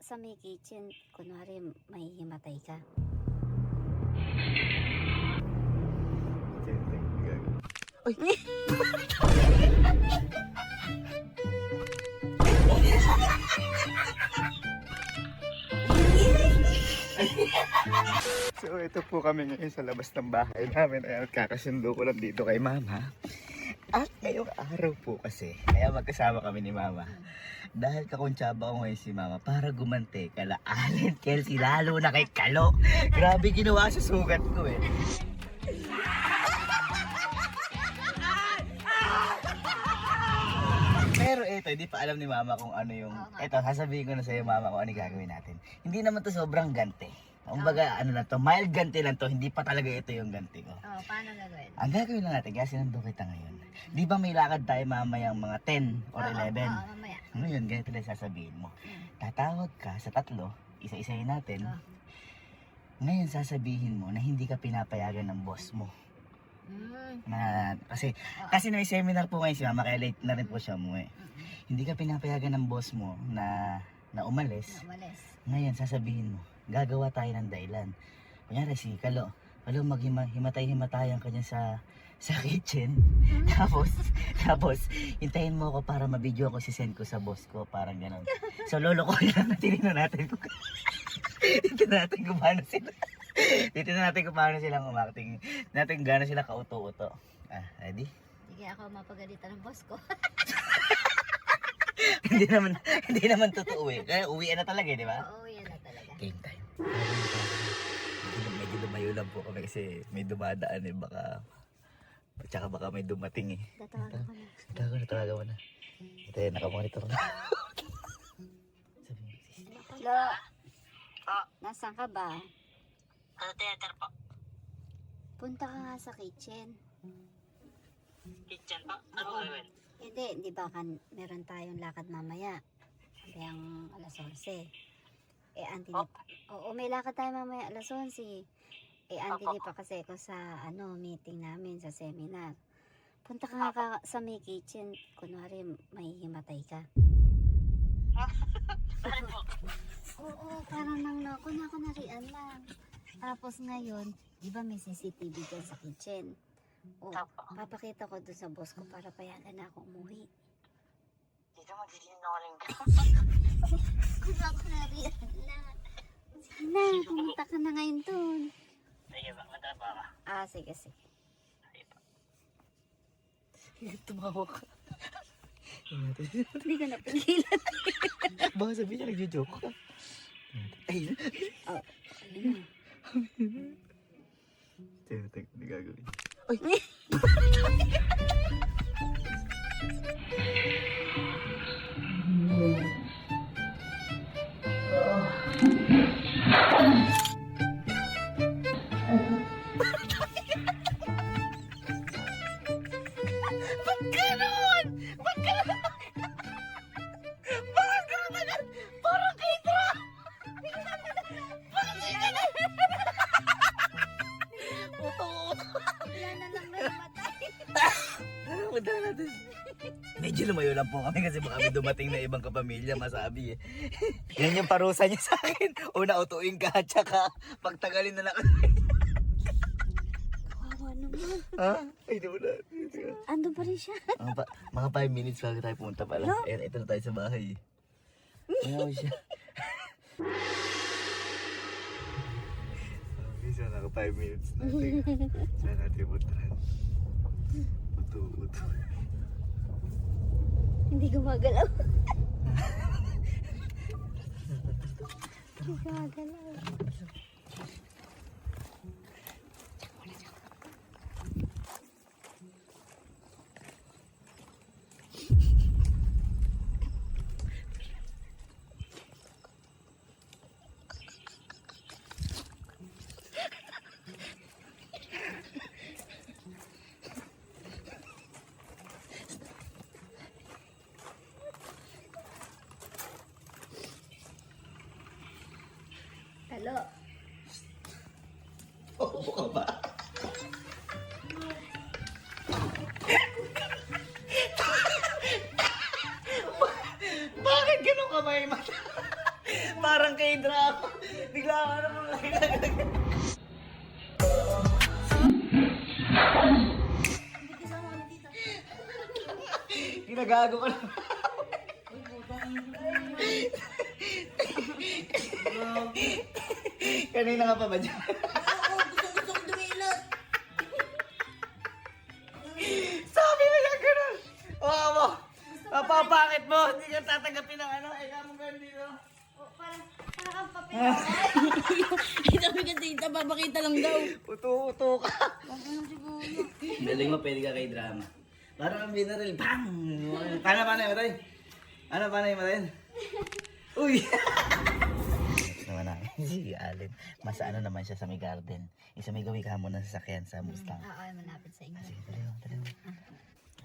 sa may kitchen, kunwari may himatay ka. So ito po kami ngayon sa labas ng bahay namin. Ayan, kakasundo ko lang dito kay mama. At ngayong araw po kasi, kaya magkasama kami ni mama. Dahil kakuntsaba ko ngayon si mama para gumante kala Allen Kelsey lalo na kay Kalo. Grabe ginawa sa sugat ko eh. Pero ito, hindi pa alam ni mama kung ano yung... Ito, sasabihin ko na sa'yo mama kung ano gagawin natin. Hindi naman to sobrang gante. Kumbaga, ano lang to, mild ganti lang to, hindi pa talaga ito yung ganti ko. Oh, paano gagawin? Ang gagawin lang natin, kaya sinundo kita ngayon. Di ba may lakad tayo mamayang mga 10 or 11? Oo, mamaya. Ngayon, ganito lang sasabihin mo. Tatawag ka sa tatlo, isa-isahin natin. Ah. Ngayon, sasabihin mo na hindi ka pinapayagan ng boss mo. Mm. Na, kasi, kasi may seminar po ngayon si mama, kaya late na rin po siya umuwi. Hindi ka pinapayagan ng boss mo na, na umalis. Umalis. Ngayon, sasabihin mo, gagawa tayo ng dahilan. Kunyari si Kalo, Kalo maghimatay-himatayan ka niya sa sa kitchen. tapos, tapos, hintayin mo ako para mabidyo ko, sisend ko sa boss ko, parang gano'n. So, lolo ko yan, titignan natin kung, titignan natin kung paano sila, titignan natin kung paano silang umakting, natin gano'n sila kauto-uto. Ah, ready? Sige ako mapagalitan ng boss ko. hindi naman, hindi naman totoo eh. Kaya uwian na talaga eh, di ba? Oo. Game time. Medyo, lumayo lang po kami kasi may dumadaan eh. Baka, tsaka baka may dumating eh. Tatawagan ko na. Tawagan ko na, tawagan mo na. Ito yun, nakamonitor na. Sabi mo, sis. Hello? Nasaan ka ba? Ano theater po? Punta ka nga sa kitchen. Kitchen po? Ano gagawin? Hindi, di ba kan meron tayong lakad mamaya. Hanggang alas 11. Eh, auntie ni Oo, may lakad tayo mamaya alas 11. Eh, auntie ni pa kasi ako sa ano, meeting namin sa seminar. Punta ka nga ka sa may kitchen. Kunwari, may himatay ka. Oo, parang nang nako na ako narian lang. Tapos ngayon, di ba may CCTV dyan sa kitchen? O, papakita ko dun sa boss ko para payagan na ako umuwi. Dito mo, disinungaling ka. Kung ako nariyan lang. Sige na, pumunta ka na ngayon dun. Sige ba, matrapa ka. Ah, sige, sige. Tumawa ka. Hindi ka napigilan. Baka sabihin niya, nagjo-joke ka. Ay, Oh, ayun natin kung ano gagawin. Wala kami kasi baka may dumating na ibang kapamilya, masabi eh. Yan yung parusa niya sa akin. Una, utuin ka, tsaka pagtagalin na lang. Kawawa naman. ha? Ay, di mo na. Ando pa rin siya. Mga, pa, mga 5 minutes bago tayo pumunta pala. No? Ayan, ito na tayo sa bahay. Ayaw siya. So naka 5 minutes natin. Saan natin puntahan? Uto, uto. Hindi gumagalaw. Hindi gumagalaw. Hello. Oo ka ba? Bakit ganun ka may mata? parang kay drama. Bigla ka naman Ginagago ka naman. Ka pa ba dyan? Sabi mo yan gano'n. Oo mo. Papapakit mo. Hindi ka tatanggapin ng ano. Eh, kamo ganun dito. Sabi ka tita, babakita lang daw. Uto-uto ka. Galing mo, pwede ka kay drama. Parang ang binaril. Bang! Paano, paano yung matayin? Ano, paano yung matayin? Uy! si Allen. Mas ano naman siya sa may garden. Isa may gawi ka muna sa sasakyan sa Mustang. Oo, ay, malapit sa inyo. Sige, dali mo, dali mo.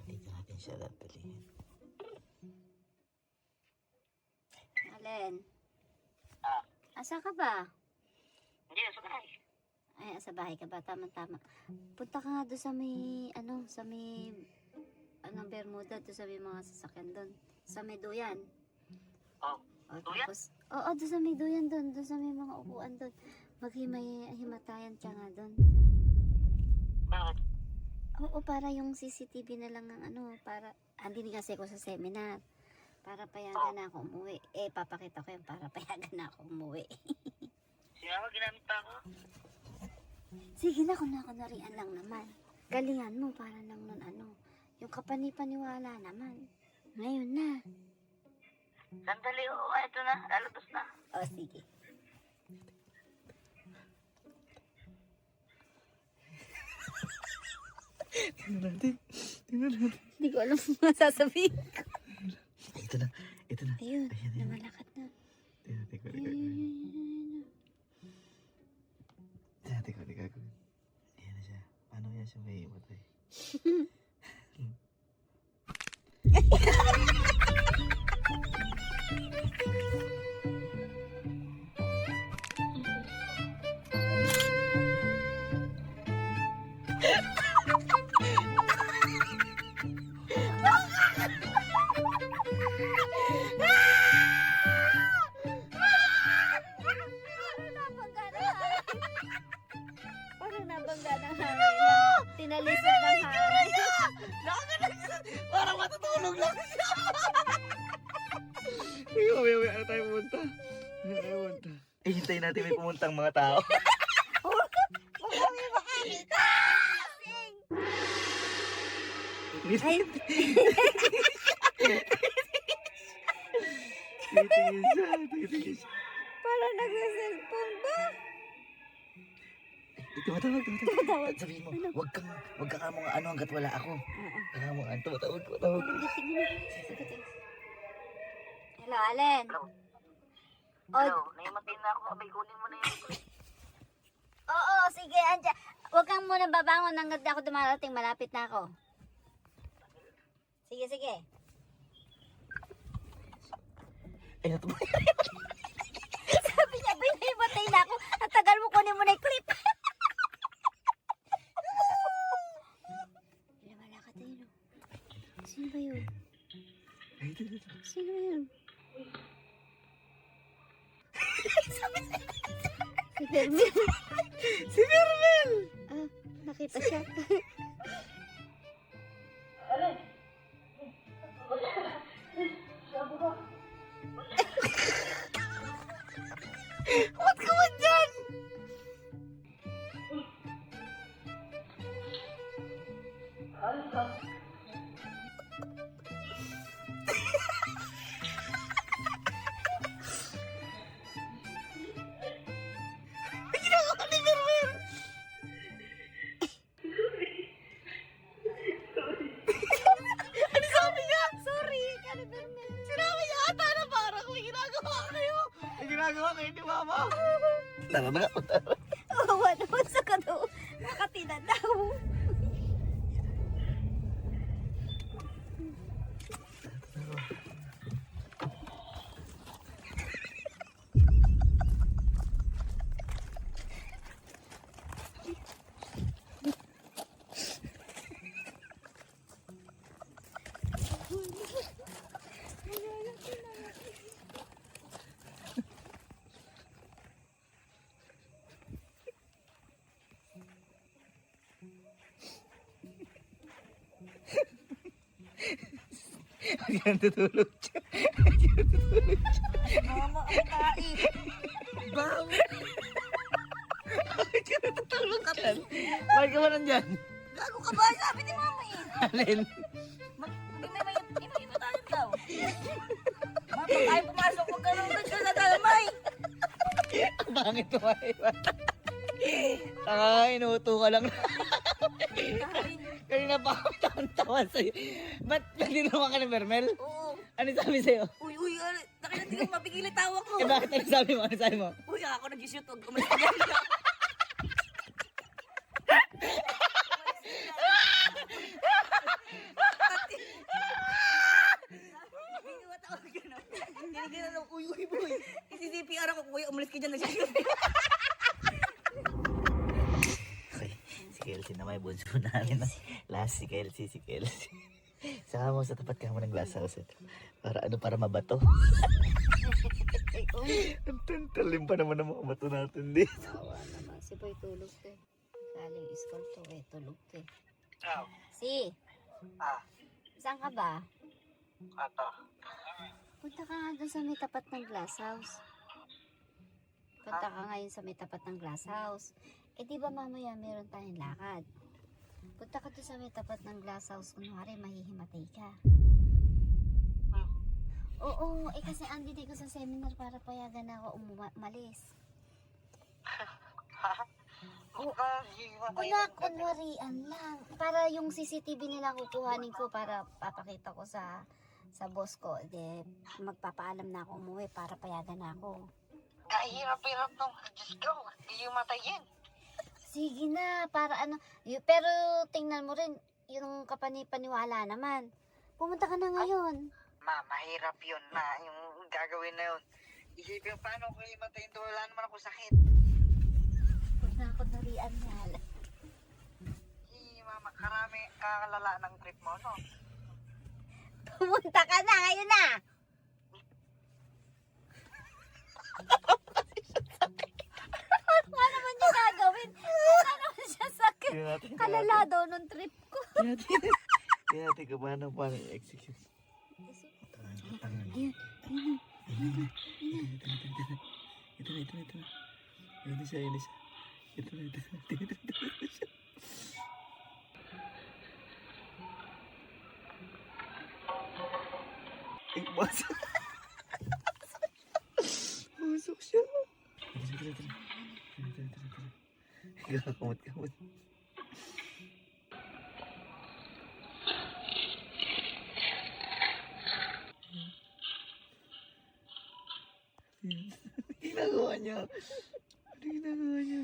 Dito natin siya dadalhin. Allen. Asa ka ba? Hindi, nasa bahay. Ay, sa bahay ka ba? Tama-tama. Punta ka nga doon sa may, ano, sa may, anong Bermuda, doon sa may mga sasakyan doon. Sa may duyan. Oh, O, Duyan? tapos, oo, doon sa may duyan doon, doon sa may mga upuan doon. Maghimay, himatayan ka nga doon. bakit? Oo, para yung CCTV na lang ang ano, para, andi kasi ako sa seminar. Para payagan na ako umuwi. Eh, papakita ko yung para payagan na ako umuwi. Siya ginamit pa ako. Sige na, kung ako narian lang naman. Galingan mo para nang nun ano. Yung kapanipaniwala naman. Ngayon na. Sandali, oo, ito na, lalabas na. O, sige. Tingnan natin. Tingnan natin. Hindi ko alam kung masasabihin ko. Ito na. Ito na. Ayun, Ayan, ayan. namalakad na. Tingnan natin kung ano Ayun, gagawin. ayun, ayun. Tingnan natin kung ano gagawin. Ayan na siya. Paano yan siya may imatay? natin may pumuntang mga tao. Titingin siya, titingin siya. parang nagsa-cellphone ba? Tumatawag, tumatawag. Tumatawag. Sabihin mo, wag kang, wag ka mo nga ano hanggat wala ako. Oo. Kaya mo, ano, tumatawag, tumatawag. Hello, Allen. Hello. Oh, Hello, naimatay na ako. Abay, kunin mo na yung oo, sige, andyan. Huwag kang muna babangon hanggat ako dumarating. Malapit na ako. Sige, sige. Ay, natuloy. Sabi niya, binibatay na ako. Ang tagal mo kunin mo na yung clip. Lumalakad na yun. oh. Sino ba yun? Sino yun? Si Fermel! Ah, nakita siya. Tara na nga. Yan, tutulog siya. Mama, ang taib. Baho. Bakit ka natutulog dyan? Bakit ka ba nandyan? Gago ka ba? Sabi ni mama eh. Alin? Mag, may may tayo daw. Mama, tayo pumasok, huwag ka nang ka nadamay. Ang pangit tumayo. Tanga, inuuto ka lang. Kanina pa ako tawa sa'yo. Ba't nagdinawa ka ni Mermel? Oo. Ano sabi sa'yo? Uy, uy, ano, nakita hindi ko mapigil yung tawa ko. Eh bakit ano sabi mo? Ano sabi mo? Uy, ako nag-shoot. Huwag umalis ka dyan. Ginagano, uy, uy, boy. Isi-CPR ako, kuya, umalis ka dyan, nag-shoot. Okay, si Kelsey na may bunso namin. Last si Kelsey, si Kelsey. Saka mo sa tapat ka mo ng glass house ito. Para ano, para mabato. Ang tantalim pa naman ng mga bato natin di. Awa naman. Si Boy tulog to eh. Galing school to eh. Tulog to eh. Oh. Si, Ah, saan ka ba? ato. Punta ka nga doon sa may tapat ng glass house. Punta ka ngayon sa may tapat ng glass house. Eh di ba mamaya meron tayong lakad? Punta ka doon sa may tapat ng glass house. Kunwari mahihimatay ka. Oo, eh kasi andi ko sa seminar para payagan na ako umalis. Hihimatay Wala, kunwarian lang. Para yung CCTV nila kukuhanin ko para papakita ko sa sa boss ko. De, magpapaalam na ako umuwi para payagan na ako. Kahirap-hirap nung Diyos ko. Hihimatayin. Sige na, para ano. y- pero tingnan mo rin, yung kapani-paniwala naman. Pumunta ka na ngayon. Ma, mahirap yun na. Yung gagawin na yun. Isipin paano ko himatayin doon. Wala naman ako sakit. Huwag na ako narian nga. Hi, mama, karami kakalala ng trip mo, no? Pumunta ka na, ngayon na! ano naman niya gagawin? Ano naman siya sakit? Tingnan natin. Kalala daw nung trip ko. Tingnan natin. I-execute. Tangan. Ayun, ayun. Ito na, ito na, ito na. Ayun na siya, ayun na siya. Ito na, ito na, ito na, ito na, siya. Ay, basok. Basok siya. Ito na, ito na. Ito na, ito na, ito na, ito na. Ikaw, kamot, kamot. Niya? Ano ginagawa niya?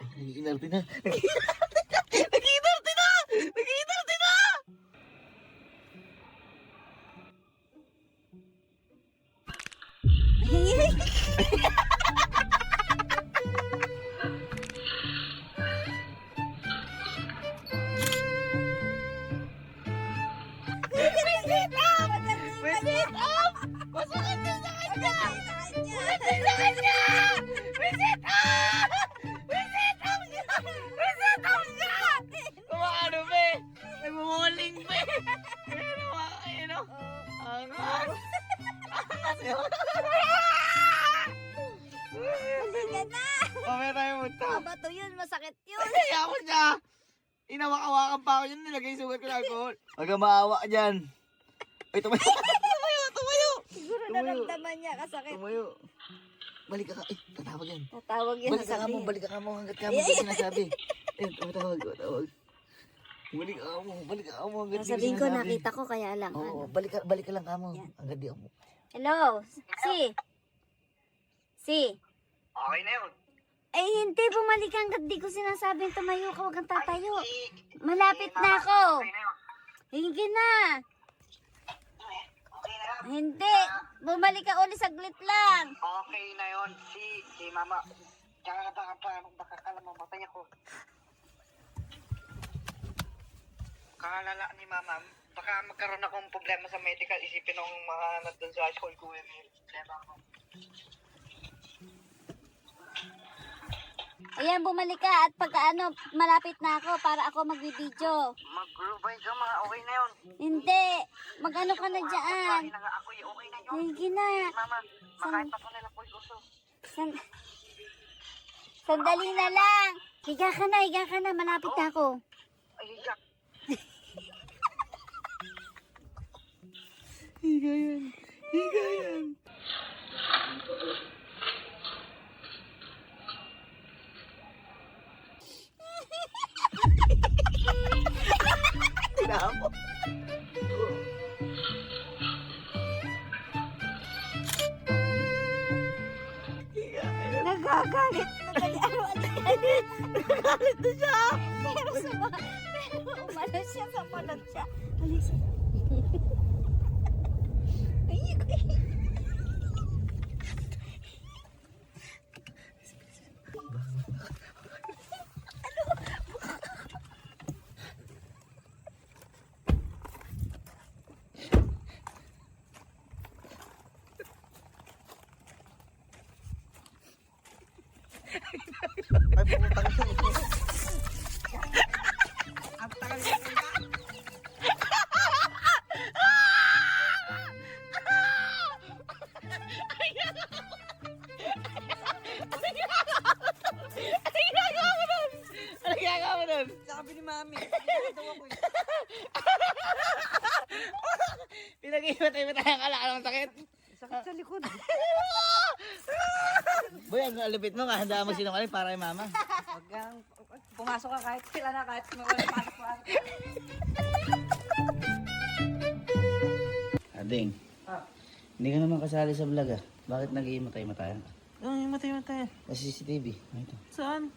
Ay, nag-iinarte na. Nag-iinarte na! Kaya ako siya! Inawak-awakan pa ako yun, nilagay yung sugat ko ng alcohol. Huwag kang maawa ka dyan. Ay, tumayo! tumayo! Tumayo! Siguro Tumayo. naramdaman niya kasakit. Tumayo! Balik ka ka. Ay, tatawag yan. Tatawag yun Balik ka ka mo, balik ka ka mo hanggat ka mo hindi sinasabi. Ayun, tumatawag, tumatawag. Balik ka ka mo, balik ka ka mo hanggat di ko, sinasabi. nakita ko kaya lang. Oo, ano. balik ka, balik ka lang ka mo. Yan. Hanggat di ako. Hello? Si? Si? Okay na yun. Ay, hindi. Bumalik hanggat di ko sinasabing tumayo ka. Huwag kang tatayo. Malapit na ako. Hindi na. Yun. Hindi. Bumalik ka uli saglit lang. Okay na yun. Si, si mama. Tsaka baka pa, baka kala mamatay ako. Kakalala ni mama, baka magkaroon akong problema sa medical. Isipin ng mga nandun sa high school ko eh, may problema ako. Ayan, bumalik ka at pag ano, malapit na ako para ako magbibideo. Mag-rubay ka ma, okay na yun. Hindi, mag-ano ka na dyan. Na ako, eh, okay na yun. Sige na. Mama, makain pa po nila po yung gusto. San... Sandali na lang. Higa ka na, higa ka na. Malapit na ako. Ay, yak. Higa yan. Higa yan. Tingnan mo. Nagagalit na dali. Ano, ano, Nagalit na siya. Pero suma, pero umano siya sa palot siya. Alis. Ay, putang ina. Alupit mo, kahanda mo sinungaling para kay mama. Huwag kang pumasok ka kahit sila na kahit may wala pasok pa. Ading, Ah. hindi ka naman kasali sa vlog ah. Bakit nag-iimatay-matayan ka? Ay, matay matay. Sa CCTV. Ito. Saan?